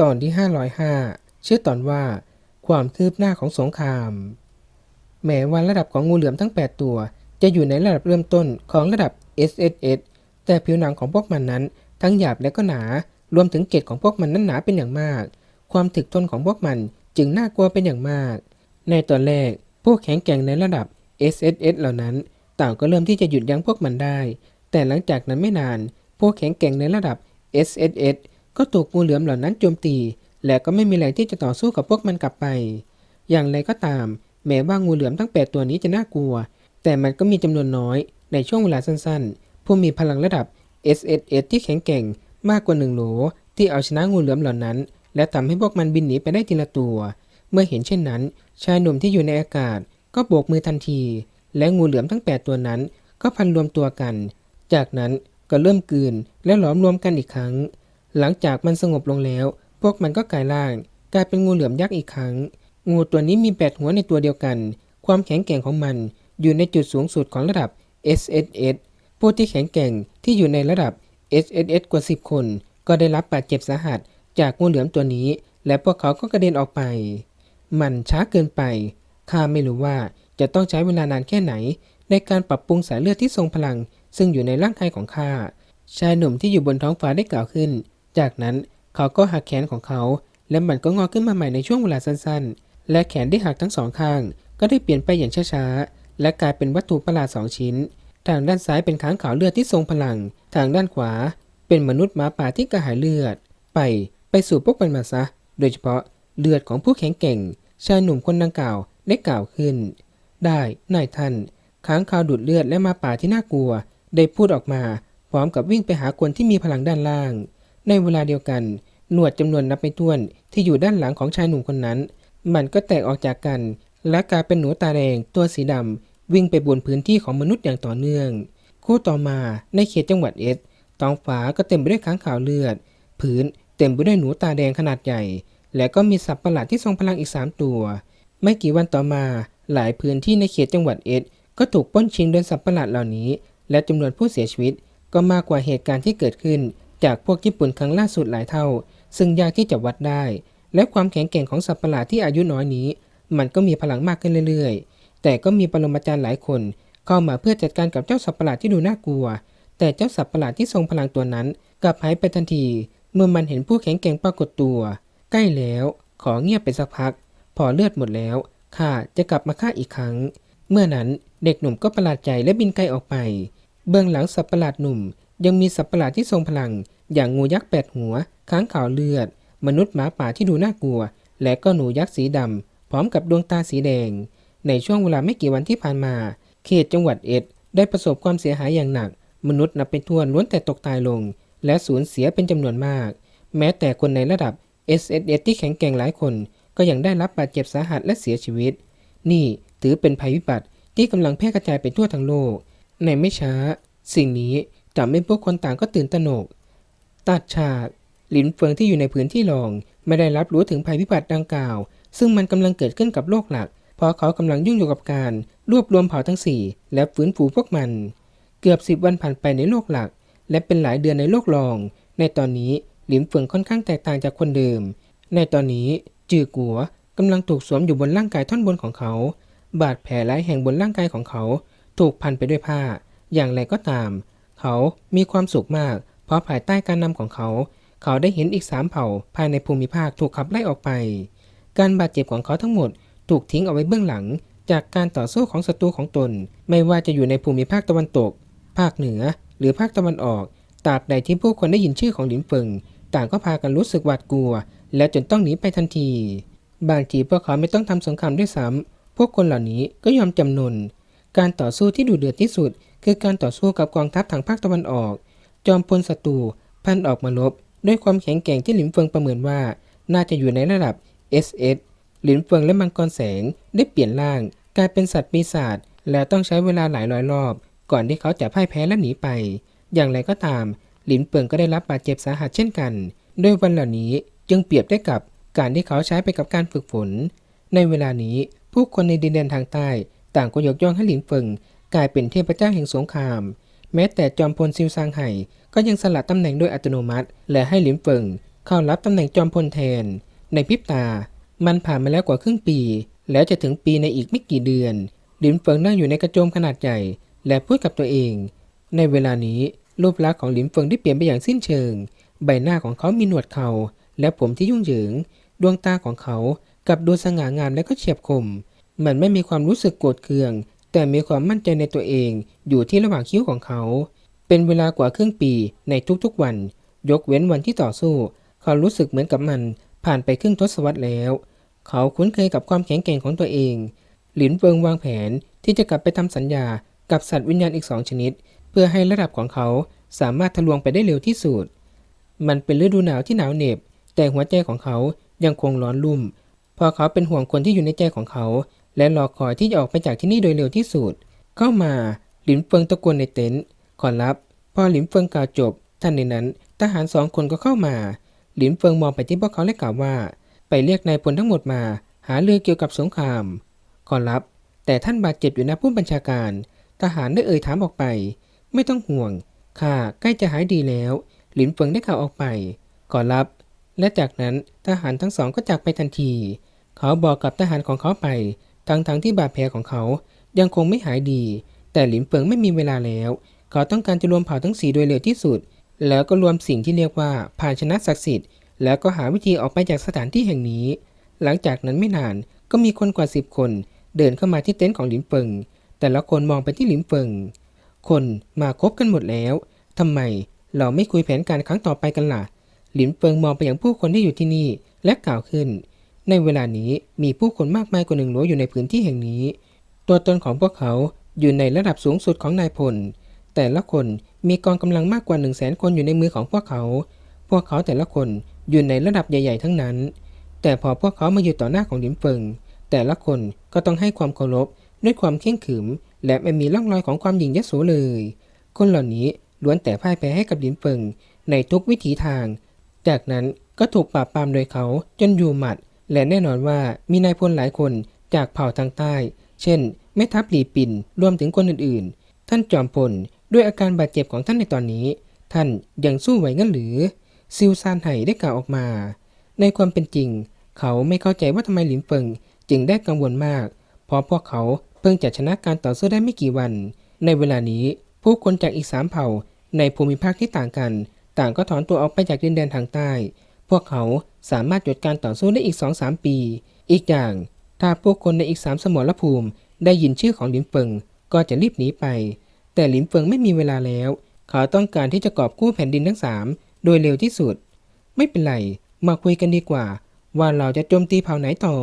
ตอนที่ 505 ชื่อตอนว่า ความคืบหน้าของสงคราม แม้ว่าระดับของงูเหลือมทั้ง 8 ตัว จะอยู่ในระดับเริ่มต้นของระดับ SSS แต่ผิวหนังของพวกมันนั้น ทั้งหยาบและก็หนา รวมถึงเกล็ดของพวกมันนั้นหนาเป็นอย่างมาก ความถึกทนของพวกมันจึงน่ากลัวเป็นอย่างมาก ในตอนแรกพวกแข็งแกร่งในระดับ SSS เหล่านั้นต่างก็เริ่มที่จะหยุดยั้งพวกมันได้ แต่หลังจากนั้นไม่นาน พวกแข็งแกร่งในระดับ SSS ก็ถูกงูเหลือมเหล่านั้นโจมตี และก็ไม่มีแรงที่จะต่อสู้กับพวกมันกลับไป อย่างไรก็ตาม แม้ว่างูเหลือมทั้ง 8 ตัวนี้จะน่ากลัว แต่มันก็มีจำนวนน้อยในช่วงเวลาสั้นๆ ผู้มีพลังระดับ SSS ที่แข็งแกร่งมากกว่าหนึ่งโหลที่เอาชนะงูเหลือมเหล่านั้น และทำให้พวกมันบินหนีไปได้ทีละตัว เมื่อเห็นเช่นนั้น ชายหนุ่มที่อยู่ในอากาศ ก็โบกมือทันที และงูเหลือมทั้ง 8 ตัวนั้น ก็พันรวมตัวกัน จากนั้นก็เริ่มกลืนและหลอมรวมกันอีกครั้ง หลังจากมันสงบลงแล้ว พวกมันก็กลายร่าง กลายเป็นงูเหลือมยักษ์อีกครั้ง งูตัวนี้มีแปดหัวในตัวเดียวกัน ความแข็งแกร่งของมันอยู่ในจุดสูงสุดของระดับ SSS ผู้ที่แข็งแกร่งที่อยู่ในระดับ SSS กว่า 10 คน ก็ได้รับบาดเจ็บสาหัส จากงูเหลือมตัวนี้ และพวกเขาก็กระเด็นออกไป มันช้าเกินไปข้าไม่รู้ว่าจะต้องใช้เวลานานแค่ไหน ในการปรับปรุงสายเลือดที่ทรงพลัง ซึ่งอยู่ในร่างกายของข้าชายหนุ่มที่อยู่บนท้องฟ้าได้กล่าวขึ้น จากนั้นเขาก็หักแขนของเขา และมันก็งอขึ้นมาใหม่ในช่วงเวลาสั้นๆ และแขนที่หักทั้งสองข้าง ก็ได้เปลี่ยนไปอย่างช้าๆ และกลายเป็นวัตถุประหลาดสองชิ้น ทางด้านซ้ายเป็นค้างขาวเลือดที่ทรงพลัง ทางด้านขวา เป็นมนุษย์หมาป่าที่กระหายเลือด ไปไปสู่พวกมันมาซะ โดยเฉพาะเลือดของผู้แข็งแกร่ง ชายหนุ่มคนดังกล่าวได้กล่าวขึ้น ได้นายท่านค้างคาวดูดเลือดและหมาป่าที่น่ากลัว ได้พูดออกมา พร้อมกับวิ่งไปหาคนที่มีพลังด้านล่าง ในเวลาเดียวกัน หนวดจำนวนนับไม่ถ้วนที่อยู่ด้านหลังของชายหนุ่มคนนั้น มันก็แตกออกจากกัน และกลายเป็นหนูตาแดงตัวสีดำวิ่งไปบนพื้นที่ของมนุษย์อย่างต่อเนื่อง คู่ต่อมาในเขตจังหวัดเอสท้องฟ้าก็เต็มไปด้วยค้างขาวเลือด พื้นเต็มไปด้วยหนูตาแดงขนาดใหญ่ และก็มีสัตว์ประหลาดที่ทรงพลังอีก 3 ตัว ไม่กี่วันต่อมาหลายพื้นที่ในเขตจังหวัดเอสก็ถูกป้นชิงโดยสัตว์ประหลาดเหล่านี้ และจำนวนผู้เสียชีวิตก็มากกว่าเหตุการณ์ที่เกิดขึ้น จากพวกญี่ปุ่นครั้งล่าสุดหลายเท่า ซึ่งยากที่จะวัดได้ และความแข็งแกร่งของสัตว์ประหลาดที่อายุน้อยนี้ มันก็มีพลังมากขึ้นเรื่อยๆ แต่ก็มีปรมาจารย์หลายคน เข้ามาเพื่อจัดการกับเจ้าสัตว์ประหลาดที่ดูน่ากลัว แต่เจ้าสัตว์ประหลาดที่ทรงพลังตัวนั้น กลับหายไปทันที เมื่อมันเห็นผู้แข็งแกร่งปรากฏตัว ใกล้แล้ว ขอเงียบไปสักพัก พอเลือดหมดแล้วข้าจะกลับมาฆ่าอีกครั้ง เมื่อนั้นเด็กหนุ่มก็ประหลาดใจและบินไกลออกไป เบื้องหลังสัตว์ประหลาดหนุ่ม ยังมีสัตว์ประหลาดที่ทรงพลัง อย่างงูยักษ์แปดหัว ค้างขาวเลือด มนุษย์หมาป่าที่ดูน่ากลัว และก็หนูยักษ์สีดำ พร้อมกับดวงตาสีแดง ในช่วงเวลาไม่กี่วันที่ผ่านมา เขตจังหวัดเอ็ด ได้ประสบความเสียหายอย่างหนัก มนุษย์นับเป็นทั่วล้วนแต่ตกตายลง และสูญเสียเป็นจำนวนมาก แม้แต่คนในระดับ SSS ที่แข็งแกร่งหลายคน ก็ยังได้รับบาดเจ็บสาหัสและเสียชีวิต นี่ถือเป็นภัยพิบัติที่กำลังแพร่กระจายไปทั่วทั้งโลก ในไม่ช้า สิ่งนี้ ทำให้พวกคนต่างก็ตื่นตระหนก ตัดฉากหลินเฟิงที่อยู่ในพื้นที่รอง ไม่ได้รับรู้ถึงภัยพิบัติดังกล่าว ซึ่งมันกำลังเกิดขึ้นกับโลกหลัก เพราะเขากำลังยุ่งอยู่กับการรวบรวมเผ่าทั้งสี่และฟื้นฟูพวกมัน เกือบสิบวันผ่านไปในโลกหลัก และเป็นหลายเดือนในโลกรอง ในตอนนี้หลินเฟิงค่อนข้างแตกต่างจากคนเดิม ในตอนนี้จือกัวกำลังถูกสวมอยู่บนร่างกายท่อนบนของเขา บาดแผลหลายแห่งบนร่างกายของเขา ถูกพันไปด้วยผ้า อย่างไรก็ตาม เขามีความสุขมาก เพราะภายใต้การนำของเขา เขาได้เห็นอีกสามเผ่าภายในภูมิภาคถูกขับไล่ออกไป การบาดเจ็บของเขาทั้งหมดถูกทิ้งเอาไว้เบื้องหลัง จากการต่อสู้ของศัตรูของตน ไม่ว่าจะอยู่ในภูมิภาคตะวันตก ภาคเหนือ หรือภาคตะวันออกตราบใดที่ผู้คนได้ยินชื่อของหลินเฟิงต่างก็พากันรู้สึกหวาดกลัว และจนต้องหนีไปทันที บางทีพวกเขาไม่ต้องทำสงครามด้วยซ้ำพวกคนเหล่านี้ก็ยอมจำนน การต่อสู้ที่ดุเดือดที่สุด คือการต่อสู้กับกองทัพทางภาคตะวันออก จอมพลศัตรูพันออกมาลบ ด้วยความแข็งแกร่งที่หลินเฟิงประเมินว่า น่าจะอยู่ในระดับ SS หลินเฟิงและมังกรแสงได้เปลี่ยนร่าง กลายเป็นสัตว์ปีศาจและต้องใช้เวลาหลายร้อยรอบ ก่อนที่เขาจะพ่ายแพ้และหนีไป อย่างไรก็ตาม หลินเฟิงก็ได้รับบาดเจ็บสาหัสเช่นกันโดยวันเหล่านี้จึงเปรียบได้กับการที่เขาใช้ไปกับการฝึกฝน ในเวลานี้ผู้คนในดินแดนทางใต้ ต่างก็ยกย่องให้หลินเฟิงกลายเป็นเทพเจ้าแห่งสงคราม แม้แต่จอมพลซิวซางไห่ก็ยังสละตำแหน่งโดยอัตโนมัติ และให้หลินเฟิงเข้ารับตำแหน่งจอมพลแทน ในพริบตา มันผ่านมาแล้วกว่าครึ่งปี แล้วจะถึงปีในอีกไม่กี่เดือน หลินเฟิงนั่งอยู่ในกระโจมขนาดใหญ่ และพูดกับตัวเอง ในเวลานี้รูปลักษณ์ของหลินเฟิงได้เปลี่ยนไปอย่างสิ้นเชิง ใบหน้าของเขามีหนวดเขาและผมที่ยุ่งเหยิง ดวงตาของเขากับดูสง่างามและก็เฉียบคม มันไม่มีความรู้สึกโกรธเคือง แต่มีความมั่นใจในตัวเองอยู่ที่ระหว่างคิ้วของเขา เป็นเวลากว่าครึ่งปีในทุกๆวัน ยกเว้นวันที่ต่อสู้ เขารู้สึกเหมือนกับมันผ่านไปครึ่งทศวรรษแล้ว เขาคุ้นเคยกับความแข็งแกร่งของตัวเอง หลินเฟิงวางแผนที่จะกลับไปทำสัญญากับสัตว์วิญญาณอีกสองชนิด เพื่อให้ระดับของเขาสามารถทะลวงไปได้เร็วที่สุด มันเป็นฤดูหนาวที่หนาวเหน็บ แต่หัวใจของเขายังคงร้อนรุ่มพราะเขาเป็นห่วงคนที่อยู่ในใจของเขา และรอคอยที่จะออกไปจากที่นี่โดยเร็วที่สุด เข้ามาหลินเฟิงตะโกนในเต็นท์ขอรับ พอหลินเฟิงกล่าวจบท่านในนั้น ทหารสองคนก็เข้ามา หลินเฟิงมองไปที่พวกเขาและกล่าวว่า ไปเรียกนายพลทั้งหมดมา หาเรื่องเกี่ยวกับสงคราม ขอรับ แต่ท่านบาดเจ็บอยู่นะผู้บัญชาการ ทหารได้เอ่ยถามออกไป ไม่ต้องห่วงข้าใกล้จะหายดีแล้ว หลินเฟิงได้ข่าวออกไป ขอรับ และจากนั้นทหารทั้งสองก็จากไปทันที เขาบอกกับทหารของเขาไป ทั้งๆที่บาดแผลของเขายังคงไม่หายดี แต่หลินเฟิงไม่มีเวลาแล้ว เขาต้องการจะรวมเผ่าทั้งสีโดยเร็วที่สุด แล้วก็รวมสิ่งที่เรียกว่าภาชนะศักดิ์สิทธิ์ แล้วก็หาวิธีออกไปจากสถานที่แห่งนี้ หลังจากนั้นไม่นานก็มีคนกว่าสิบคน เดินเข้ามาที่เต็นท์ของหลินเฟิง แต่ละคนมองไปที่หลินเฟิง คนมาครบกันหมดแล้วทำไมเราไม่คุยแผนการครั้งต่อไปกันล่ะ หลินเฟิงมองไปยังผู้คนที่อยู่ที่นี่และกล่าวขึ้น ในเวลานี้มีผู้คนมากมายกว่าหนึ่งโหลอยู่ในพื้นที่แห่งนี้ ตัวตนของพวกเขาอยู่ในระดับสูงสุดของนายพล แต่ละคนมีกองกำลังมากกว่า1 0 0 0 0แสนคนอยู่ในมือของพวกเขา พวกเขาแต่ละคนอยู่ในระดับใหญ่ ๆ ทั้งนั้น แต่พอพวกเขามาอยู่ต่อหน้าของหลินเฟิง แต่ละคนก็ต้องให้ความเคารพด้วยความเข่งขรึมและไม่มีร่องรอยของความหยิ่งยโสเลย คนเหล่านี้ล้วนแต่พ่ายแพ้ให้กับหลินเฟิงในทุกวิถีทาง จากนั้นก็ถูกปราบปรามโดยเขาจนอยู่หมัด และแน่นอนว่ามีนายพลหลายคนจากเผ่าทางใต้ เช่นแม่ทัพหลีปินรวมถึงคนอื่นๆ ท่านจอมพลด้วยอาการบาดเจ็บของท่านในตอนนี้ ท่านยังสู้ไหวงั้นหรือ ซิวซานไห่ได้กล่าวออกมา ในความเป็นจริง เขาไม่เข้าใจว่าทำไมหลินเฟิงจึงได้กังวลมาก เพราะพวกเขาเพิ่งจะชนะการต่อสู้ได้ไม่กี่วัน ในเวลานี้ผู้คนจากอีกสามเผ่าในภูมิภาคที่ต่างกัน ต่างก็ถอนตัวออกไปจากดินแดนทางใต้ พวกเขาสามารถหยุดการต่อสู้ได้อีกสองสามปี อีกอย่าง ถ้าพวกคนในอีกสามสมรภูมิ ได้ยินชื่อของหลินเฟิงก็จะรีบหนีไป แต่หลินเฟิงไม่มีเวลาแล้ว เขาต้องการที่จะกอบกู้แผ่นดินทั้งสามโดยเร็วที่สุด ไม่เป็นไร มาคุยกันดีกว่า ว่าเราจะโจมตีเผ่าไหนต่อ